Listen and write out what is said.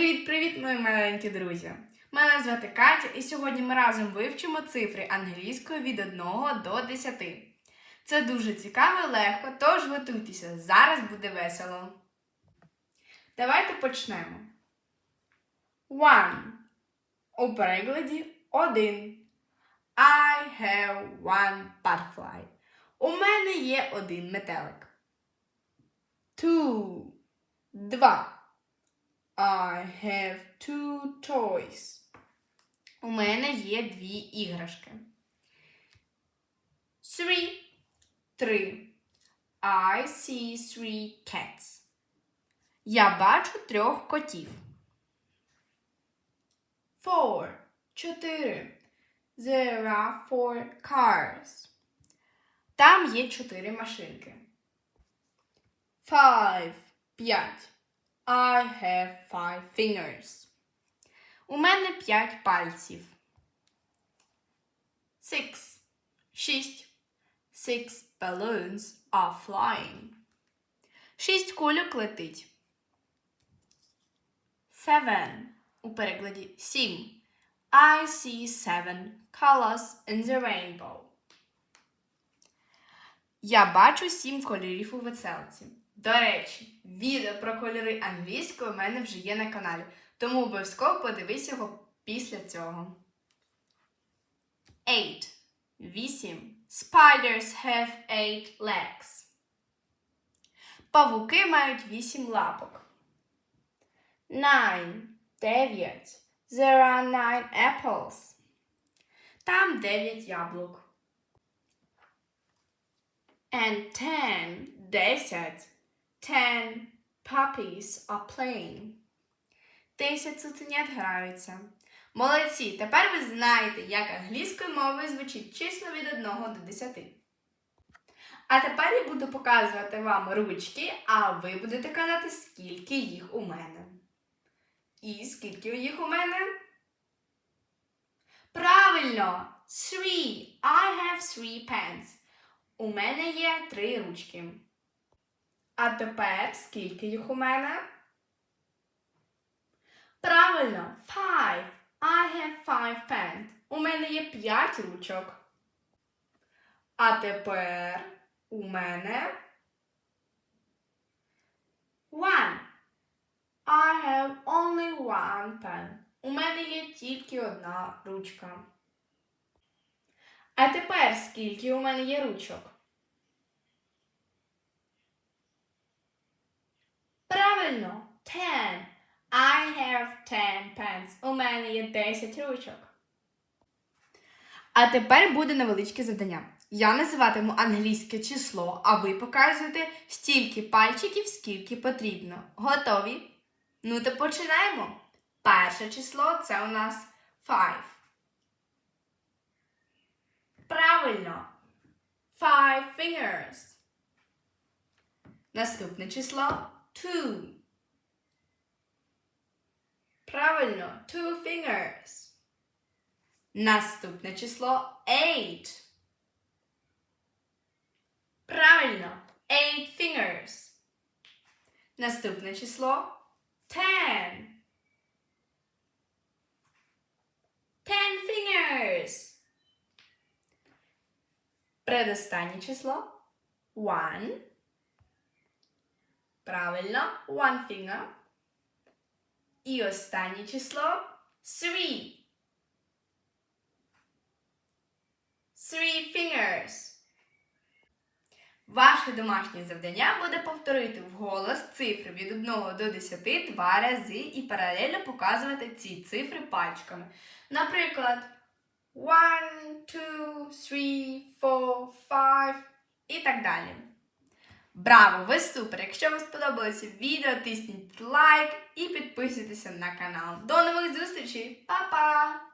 Привіт-привіт, мої маленькі друзі! Мене звати Катя, і сьогодні ми разом вивчимо цифри англійської від 1 до 10. Це дуже цікаво і легко, тож готуйтеся, зараз буде весело. Давайте почнемо. One. У перекладі один. I have one butterfly. У мене є один метелик. Two. Два. I have two toys. У мене є дві іграшки. Three. Три. I see three cats. Я бачу трьох котів. Four. Чотири. There are four cars. Там є чотири машинки. Five. П'ять. I have five fingers. У мене п'ять пальців. Six. Шість. Six balloons are flying. Шість кульок летить. Seven. У перекладі сім. I see seven colors in the rainbow. Я бачу сім кольорів у веселці. До речі, відео про кольори англійської у мене вже є на каналі, тому обов'язково подивись його після цього. 8. 8. Spiders have eight legs. Павуки мають вісім лапок. 9. 9. There are nine apples. Там дев'ять яблук. And ten, десять. Ten puppies are playing. Десять цуценят граються. Молодці! Тепер ви знаєте, як англійською мовою звучить число від 1 до 10. А тепер я буду показувати вам ручки, а ви будете казати, скільки їх у мене. І скільки їх у мене? Правильно! Three. I have three pens. У мене є три ручки. А тепер скільки їх у мене? Правильно, five. I have five pens. У мене є п'ять ручок. А тепер у мене one. I have only one pen. У мене є тільки одна ручка. А тепер скільки у мене є ручок? Правильно, ten. I have ten pens. У мене є 10 ручок. А тепер буде невеличке завдання. Я називатиму англійське число, а ви показуєте стільки пальчиків, скільки потрібно. Готові? Ну то починаємо. Перше число це у нас five. Правильно. Five fingers. Наступне число two. Правильно, two fingers. Наступне число eight. Правильно, eight fingers. Наступне число ten. Ten fingers. Предостаннє число one. Правильно, one finger. І останнє число three. Three fingers. Ваше домашнє завдання буде повторити вголос цифри від 1 до 10 два рази і паралельно показувати ці цифри пальчиками. Наприклад, 1, 2, 3, 4, 5 і так далі. Браво! Ви супер! Якщо вам сподобалося відео, тисніть лайк і підписуйтеся на канал. До нових зустрічей! Па-па!